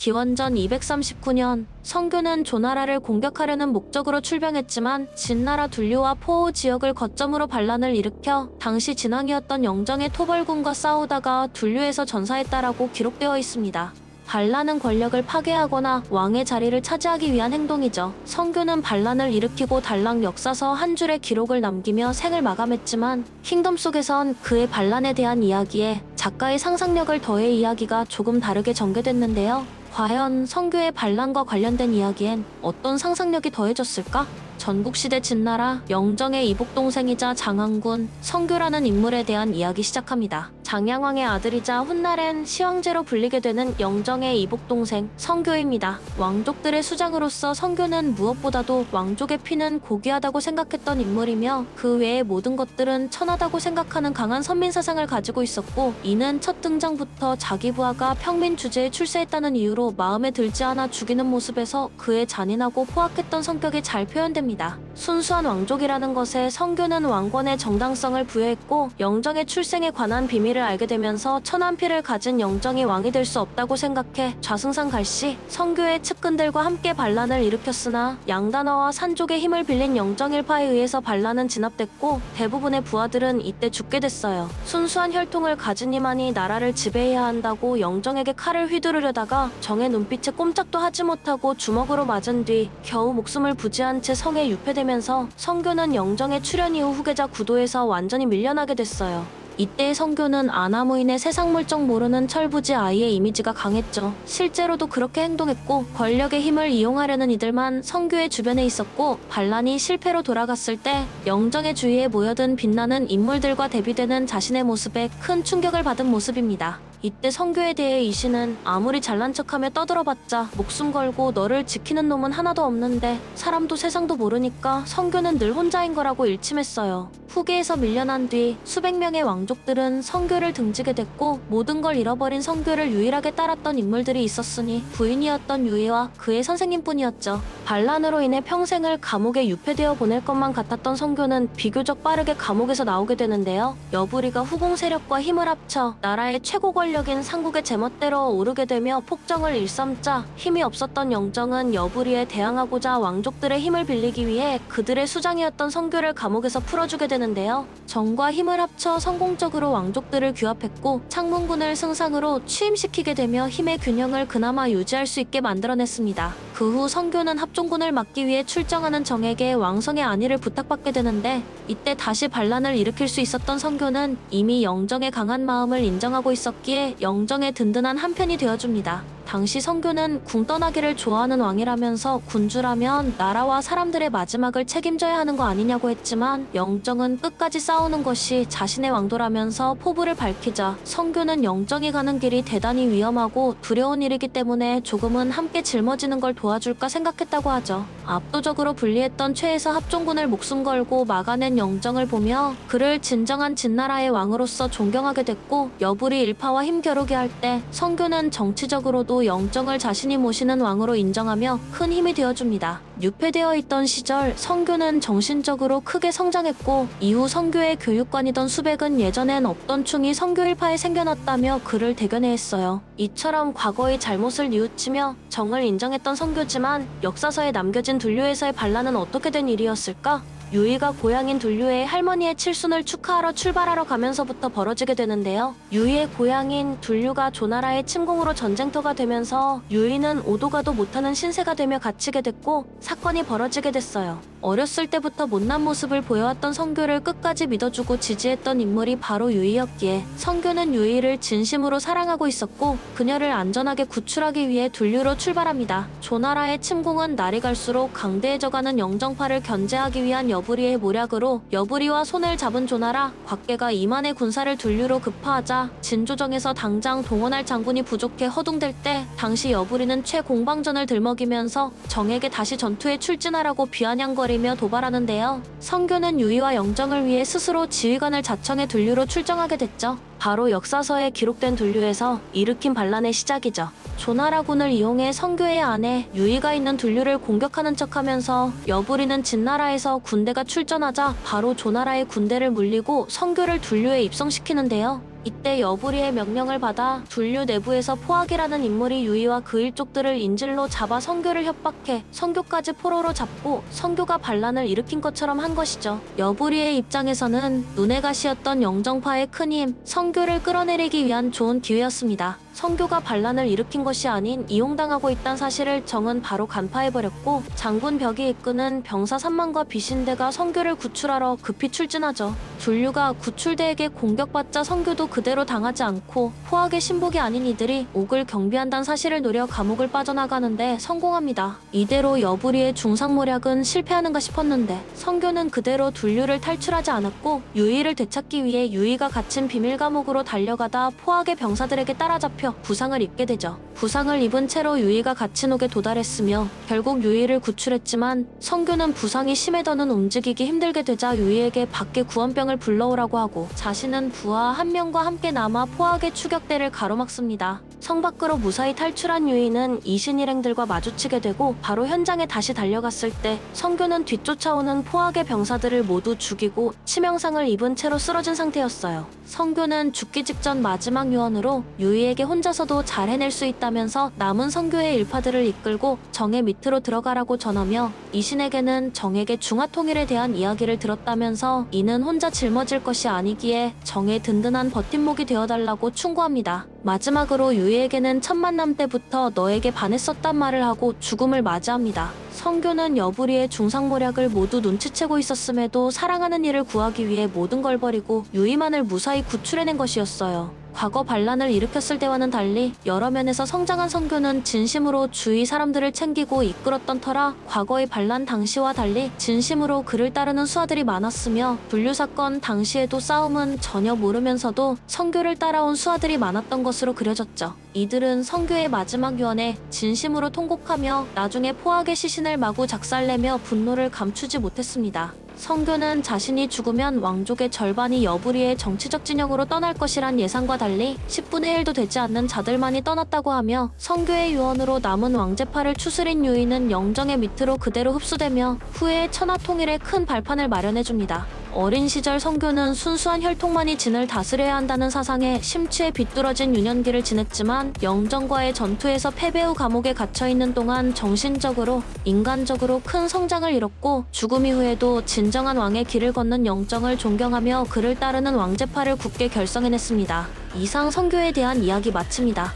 기원전 239년 성규는 조나라를 공격하려는 목적으로 출병했지만 진나라 둘류와 포호 지역을 거점으로 반란을 일으켜 당시 진왕이었던 영정의 토벌군과 싸우다가 둘류에서 전사했다라고 기록되어 있습니다. 반란은 권력을 파괴하거나 왕의 자리를 차지하기 위한 행동이죠. 성규는 반란을 일으키고 달랑 역사서 한 줄의 기록을 남기며 생을 마감했지만 킹덤 속에선 그의 반란에 대한 이야기에 작가의 상상력을 더해 이야기가 조금 다르게 전개됐는데요. 과연 성규의 반란과 관련된 이야기엔 어떤 상상력이 더해졌을까? 전국시대 진나라 영정의 이복동생이자 장항군 성규라는 인물에 대한 이야기 시작합니다. 장양왕의 아들이자 훗날엔 시황제로 불리게 되는 영정의 이복 동생 성규입니다. 왕족들의 수장으로서 성규는 무엇보다도 왕족의 피는 고귀하다고 생각했던 인물이며 그 외의 모든 것들은 천하다고 생각하는 강한 선민 사상을 가지고 있었고 이는 첫 등장부터 자기 부하가 평민 주제에 출세했다는 이유로 마음에 들지 않아 죽이는 모습에서 그의 잔인하고 포악했던 성격이 잘 표현됩니다. 순수한 왕족이라는 것에 성규는 왕권의 정당성을 부여했고 영정의 출생에 관한 비밀을 알게 되면서 천한 피를 가진 영정이 왕이 될 수 없다고 생각해 좌승상 갈시 성규의 측근들과 함께 반란을 일으켰으나 양단어와 산족의 힘을 빌린 영정일파에 의해서 반란은 진압됐고 대부분의 부하들은 이때 죽게 됐어요. 순수한 혈통을 가진 이만이 나라를 지배해야 한다고 영정에게 칼을 휘두르려다가 정의 눈빛에 꼼짝도 하지 못하고 주먹으로 맞은 뒤 겨우 목숨을 부지한 채 성에 유폐되 면서 성교는 영정의 출현 이후 후계자 구도에서 완전히 밀려나게 됐어요. 이때의 성교는 아나무인의 세상 물정 모르는 철부지 아이의 이미지가 강했죠. 실제로도 그렇게 행동했고 권력의 힘을 이용하려는 이들만 성교의 주변에 있었고 반란이 실패로 돌아갔을 때 영정의 주위에 모여든 빛나는 인물들과 대비되는 자신의 모습에 큰 충격을 받은 모습입니다. 이때 성교에 대해 이신은 아무리 잘난 척하며 떠들어봤자 목숨 걸고 너를 지키는 놈은 하나도 없는데 사람도 세상도 모르니까 성교는 늘 혼자인 거라고 일침했어요. 후계에서 밀려난 뒤 수백 명의 왕족들은 성교를 등지게 됐고 모든 걸 잃어버린 성교를 유일하게 따랐던 인물들이 있었으니 부인이었던 유이와 그의 선생님뿐이었죠. 반란으로 인해 평생을 감옥에 유폐되어 보낼 것만 같았던 성교는 비교적 빠르게 감옥에서 나오게 되는데요. 여부리가 후공 세력과 힘을 합쳐 나라의 최고 권력 인 상국의 제멋대로 오르게 되며 폭정을 일삼자 힘이 없었던 영정은 여부리에 대항하고자 왕족들의 힘을 빌리기 위해 그들의 수장이었던 성교를 감옥에서 풀어주게 되는데요. 정과 힘을 합쳐 성공적으로 왕족들을 규합했고 창문군을 승상으로 취임시키게 되며 힘의 균형을 그나마 유지할 수 있게 만들어냈습니다. 그 후 성교는 합종군을 막기 위해 출정하는 정에게 왕성의 안위를 부탁받게 되는데 이때 다시 반란을 일으킬 수 있었던 성교는 이미 영정의 강한 마음을 인정하고 있었기에 영정의 든든한 한편이 되어줍니다. 당시 성교는 궁 떠나기를 좋아하는 왕이라면서 군주라면 나라와 사람들의 마지막을 책임져야 하는 거 아니냐고 했지만 영정은 끝까지 싸우는 것이 자신의 왕도라면서 포부를 밝히자 성교는 영정이 가는 길이 대단히 위험하고 두려운 일이기 때문에 조금은 함께 짊어지는 걸 도와줄까 생각했다고 하죠. 압도적으로 불리했던 최에서 합종군을 목숨 걸고 막아낸 영정을 보며 그를 진정한 진나라의 왕으로서 존경하게 됐고 여부리 일파와 힘겨루게 할때 성교는 정치적으로도 영정을 자신이 모시는 왕으로 인정하며 큰 힘이 되어줍니다. 유폐되어 있던 시절 성교는 정신적으로 크게 성장했고 이후 성교의 교육관이던 수백은 예전엔 없던 충이 성교일파에 생겨났다며 그를 대견해했어요. 이처럼 과거의 잘못을 뉘우치며 정을 인정했던 성교지만 역사서에 남겨진 둘류에서의 반란은 어떻게 된 일이었을까? 유이가 고향인 둘류의 할머니의 칠순을 축하하러 출발하러 가면서부터 벌어지게 되는데요. 유이의 고향인 둘류가 조나라의 침공으로 전쟁터가 되면서 유이는 오도가도 못하는 신세가 되며 갇히게 됐고 사건이 벌어지게 됐어요. 어렸을 때부터 못난 모습을 보여왔던 성교를 끝까지 믿어주고 지지했던 인물이 바로 유이였기에 성교는 유이를 진심으로 사랑하고 있었고 그녀를 안전하게 구출하기 위해 둘류로 출발합니다. 조나라의 침공은 날이 갈수록 강대해져가는 영정파를 견제하기 위한 여 부리의 모략으로 여부리와 손을 잡은 조나라 곽계가 이만의 군사를 둘류로 급파하자 진조정에서 당장 동원할 장군이 부족해 허둥댈 때 당시 여부리는 최공방전을 들먹이면서 정에게 다시 전투에 출진하라고 비아냥거리며 도발하는데요. 성교는 유이와 영정을 위해 스스로 지휘관을 자청해 둘류로 출정하게 됐죠. 바로 역사서에 기록된 둘류에서 일으킨 반란의 시작이죠. 조나라군을 이용해 성교의 아내 유이가 있는 둘류를 공격하는 척하면서 여부리는 진나라에서 군대 가 출전하자 바로 조나라의 군대를 물리고 성교를 둘류에 입성시키는데요. 이때 여부리의 명령을 받아 둘류 내부에서 포악이라는 인물이 유이와 그 일족들을 인질로 잡아 성교를 협박해 성교까지 포로로 잡고 성교가 반란을 일으킨 것처럼 한 것이죠. 여부리의 입장에서는 눈에 가시였던 영정파의 큰 힘, 성교를 끌어내리기 위한 좋은 기회였습니다. 성교가 반란을 일으킨 것이 아닌 이용당하고 있다는 사실을 정은 바로 간파해버렸고 장군 벽이 이끄는 병사 3만과 비신대가 성교를 구출하러 급히 출진하죠. 둘류가 구출대에게 공격받자 성교도 그대로 당하지 않고 포악의 신복이 아닌 이들이 옥을 경비한다는 사실을 노려 감옥을 빠져나가는데 성공합니다. 이대로 여부리의 중상모략은 실패하는가 싶었는데 성교는 그대로 둘류를 탈출하지 않았고 유이를 되찾기 위해 유이가 갇힌 비밀 감옥으로 달려가다 포악의 병사들에게 따라잡혀 부상을 입게 되죠. 부상을 입은 채로 유이가 옥에 도달했으며 결국 유이를 구출했지만 성교는 부상이 심해더는 움직이기 힘들게 되자 유이에게 밖에 구원병을 불러오라고 하고 자신은 부하 한 명과 함께 남아 포악의 추격대를 가로막습니다. 성 밖으로 무사히 탈출한 유이는 이신 일행들과 마주치게 되고 바로 현장에 다시 달려갔을 때 성교는 뒤쫓아오는 포악의 병사들을 모두 죽이고 치명상을 입은 채로 쓰러진 상태였어요. 성교는 죽기 직전 마지막 요원으로 유이에게 혼자서도 잘 해낼 수 있다면서 남은 성교의 일파들을 이끌고 정의 밑으로 들어가라고 전하며 이신에게는 정에게 중화 통일에 대한 이야기를 들었다면서 이는 혼자 짊어질 것이 아니기에 정의 든든한 버팀목이 되어달라고 충고합니다. 마지막으로 유 이에게는 첫 만남 때부터 너에게 반했었단 말을 하고 죽음을 맞이합니다. 성교는 여부리의 중상모략을 모두 눈치채고 있었음에도 사랑하는 이를 구하기 위해 모든 걸 버리고 유이만을 무사히 구출해낸 것이었어요. 과거 반란을 일으켰을 때와는 달리 여러 면에서 성장한 성교는 진심으로 주위 사람들을 챙기고 이끌었던 터라 과거의 반란 당시와 달리 진심으로 그를 따르는 수하들이 많았으며 분류 사건 당시에도 싸움은 전혀 모르면서도 성교를 따라온 수하들이 많았던 것으로 그려졌죠. 이들은 성교의 마지막 유언에 진심으로 통곡하며 나중에 포악의 시신을 마구 작살내며 분노를 감추지 못했습니다. 성교는 자신이 죽으면 왕족의 절반이 여부리의 정치적 진영으로 떠날 것이란 예상과 달리 10분의 1도 되지 않는 자들만이 떠났다고 하며 성교의 유언으로 남은 왕제파를 추스린 유이는 영정의 밑으로 그대로 흡수되며 후에 천하 통일에 큰 발판을 마련해줍니다. 어린 시절 성교는 순수한 혈통만이 진을 다스려야 한다는 사상에 심취해 비뚤어진 유년기를 지냈지만 영정과의 전투에서 패배 후 감옥에 갇혀 있는 동안 정신적으로 인간적으로 큰 성장을 이뤘고 죽음 이후에도 진정한 왕의 길을 걷는 영정을 존경하며 그를 따르는 왕제파를 굳게 결성해냈습니다. 이상 성교에 대한 이야기 마칩니다.